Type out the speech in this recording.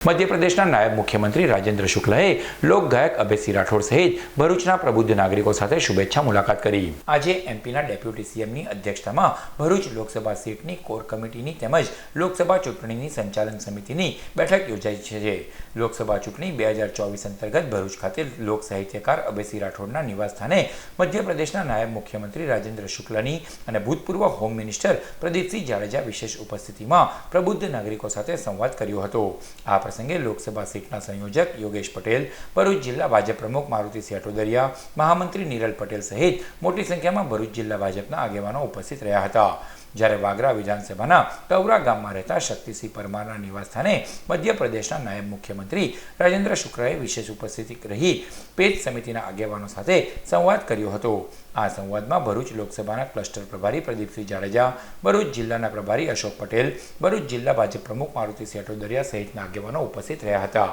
મધ્યપ્રદેશના નાયબ મુખ્યમંત્રી રાજેન્દ્ર શુક્લએ લોકગાયક અભયસિંહ રાઠોડ સહિત ભરૂચના પ્રબુદ્ધ નાગરિકો સાથે શુભેચ્છા મુલાકાત કરી. આજે એમપીના ડેપ્યુટી સીએમની અધ્યક્ષતામાં ભરૂચ લોકસભા સીટની કોર કમિટીની તેમજ લોકસભા ચૂંટણીની સંચાલન સમિતિની બેઠક યોજાઈ છે લોકસભા ચૂંટણી બે હજાર ચોવીસ અંતર્ગત ભરૂચ ખાતે લોક સાહિત્યકાર અભયસિંહ રાઠોડના નિવાસસ્થાને મધ્યપ્રદેશના નાયબ મુખ્યમંત્રી રાજેન્દ્ર શુક્લની અને ભૂતપૂર્વ હોમ મિનિસ્ટર પ્રદીપસિંહ જાડેજા વિશેષ ઉપસ્થિતિમાં પ્રબુદ્ધ નાગરિકો સાથે સંવાદ કર્યો હતો. આ પ્રસંગે લોકસભા સીટના સંયોજક યોગેશ પટેલ, ભરૂચ જિલ્લા ભાજપ પ્રમુખ મારુતિસિંહ અટોદરિયા મહામંત્રી નિરલ પટેલ સહિત મોટી સંખ્યામાં ભરૂચ જિલ્લા ભાજપના આગેવાનો ઉપસ્થિત રહ્યા હતા. જ્યારે વાગરા વિધાનસભાના ટવરા ગામમાં રહેતા શક્તિસિંહ પરમારના નિવાસસ્થાને મધ્યપ્રદેશના નાયબ મુખ્યમંત્રી રાજેન્દ્ર શુક્રાએ વિશેષ ઉપસ્થિતિ રહી પેજ સમિતિના આગેવાનો સાથે સંવાદ કર્યો હતો. આ સંવાદમાં ભરૂચ લોકસભાના ક્લસ્ટર પ્રભારી પ્રદીપસિંહ જાડેજા, ભરૂચ જિલ્લાના પ્રભારી અશોક પટેલ, ભરૂચ જિલ્લા ભાજપ પ્રમુખ મારુતિસિંહ અટોદરિયા સહિતના આગેવાનો ઉપસ્થિત રહ્યા હતા.